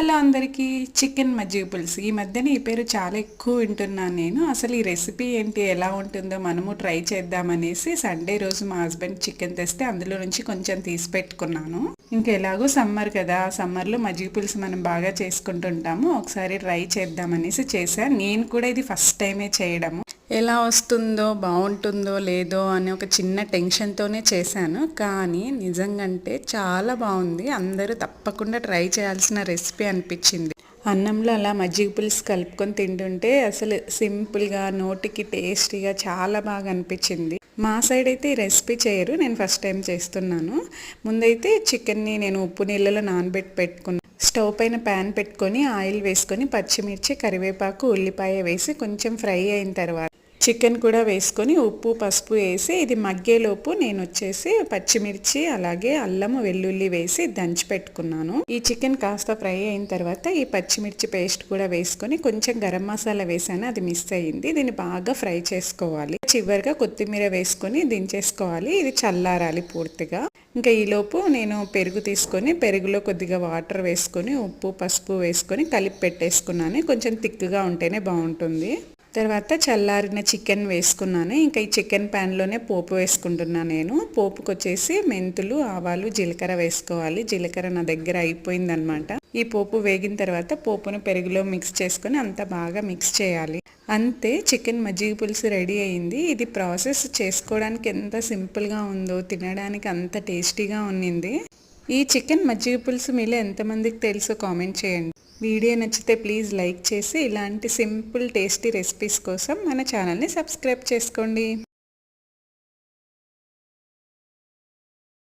Hello అందరికీ chicken మజ్జిగ పులుసు. ఈ మధ్యన ఈ పేరు చాలా ఎక్కువ వింటున్నాను నేను. అసలు ఈ రెసిపీ ఏంటి? ఎలా ఉంటుందో మనము ట్రై చేద్దామనేసి సండే రోజు మా హస్బెండ్ చికెన్ తెస్తే అందులో నుంచి కొంచెం తీసి పెట్టుకున్నాను. ఇంకా ఎలాగో సమ్మర్ కదా సమ్మర్లో మజ్జిగ పులుసు మనం బాగా చేసుకుంటుంటాము. ఒకసారి ట్రై చేద్దామనేసి చేశాను నేను కూడా ఇది ఫస్ట్ టైమే చేయడము. ఎలా వస్తుందో బాగుంటుందో లేదో అని ఒక చిన్న టెన్షన్తోనే చేశాను. కానీ నిజంగంటే చాలా బాగుంది. అందరూ తప్పకుండా ట్రై చేయాల్సిన రెసిపీ అనిపించింది. అన్నంలో అలా మజ్జిగ పులుసు కలుపుకొని తింటుంటే అసలు సింపుల్గా నోటికి టేస్టీగా చాలా బాగా అనిపించింది. మా సైడ్ అయితే ఈ రెసిపీ చేయరు. నేను ఫస్ట్ టైం చేస్తున్నాను. ముందైతే చికెన్ని నేను ఉప్పు నీళ్ళలో నానబెట్టి పెట్టుకున్నాను స్టవ్ పైన ప్యాన్ పెట్టుకొని ఆయిల్ వేసుకొని పచ్చిమిర్చి కరివేపాకు ఉల్లిపాయ వేసి కొంచెం ఫ్రై అయిన తర్వాత చికెన్ కూడా వేసుకొని ఉప్పు పసుపు వేసి ఇది మగ్గేలోపు నేను వచ్చేసి పచ్చిమిర్చి అలాగే అల్లము వెల్లుల్లి వేసి దంచి పెట్టుకున్నాను. ఈ చికెన్ కాస్త ఫ్రై అయిన తర్వాత ఈ పచ్చిమిర్చి పేస్ట్ కూడా వేసుకొని కొంచెం గరం మసాలా వేసాను అది మిస్ అయ్యింది. దీన్ని బాగా ఫ్రై చేసుకోవాలి. చివరిగా కొత్తిమీర వేసుకొని దించేసుకోవాలి. ఇది చల్లారాలి పూర్తిగా. ఇంకా ఈలోపు నేను పెరుగు తీసుకొని పెరుగులో కొద్దిగా వాటర్ వేసుకొని ఉప్పు పసుపు వేసుకొని కలిపి పెట్టేసుకున్నాను. కొంచెం తిక్కుగా ఉంటేనే బాగుంటుంది. తర్వాత చల్లారిన చికెన్ వేసుకున్నాను. ఇంకా ఈ చికెన్ ప్యాన్లోనే పోపు వేసుకుంటున్నాను నేను. పోపుకు వచ్చేసి మెంతులు ఆవాలు జీలకర్ర వేసుకోవాలి. జీలకర్ర నా దగ్గర అయిపోయిందనమాట. ఈ పోపు వేగిన తర్వాత పోపును పెరుగులో మిక్స్ చేసుకొని అంత బాగా మిక్స్ చేయాలి. అంతే చికెన్ మజ్జిగ పులుసు రెడీ అయింది. ఇది ప్రాసెస్ చేసుకోవడానికి ఎంత సింపుల్గా ఉందో తినడానికి అంత టేస్టీగా ఉన్నింది. ఈ చికెన్ మజ్జిగ పులుసు మీలో ఎంతమందికి తెలుసో కామెంట్ చేయండి. వీడియో నచ్చితే ప్లీజ్ లైక్ చేసి ఇలాంటి సింపుల్ టేస్టీ రెసిపీస్ కోసం మన ఛానల్ని సబ్స్క్రైబ్ చేసుకోండి.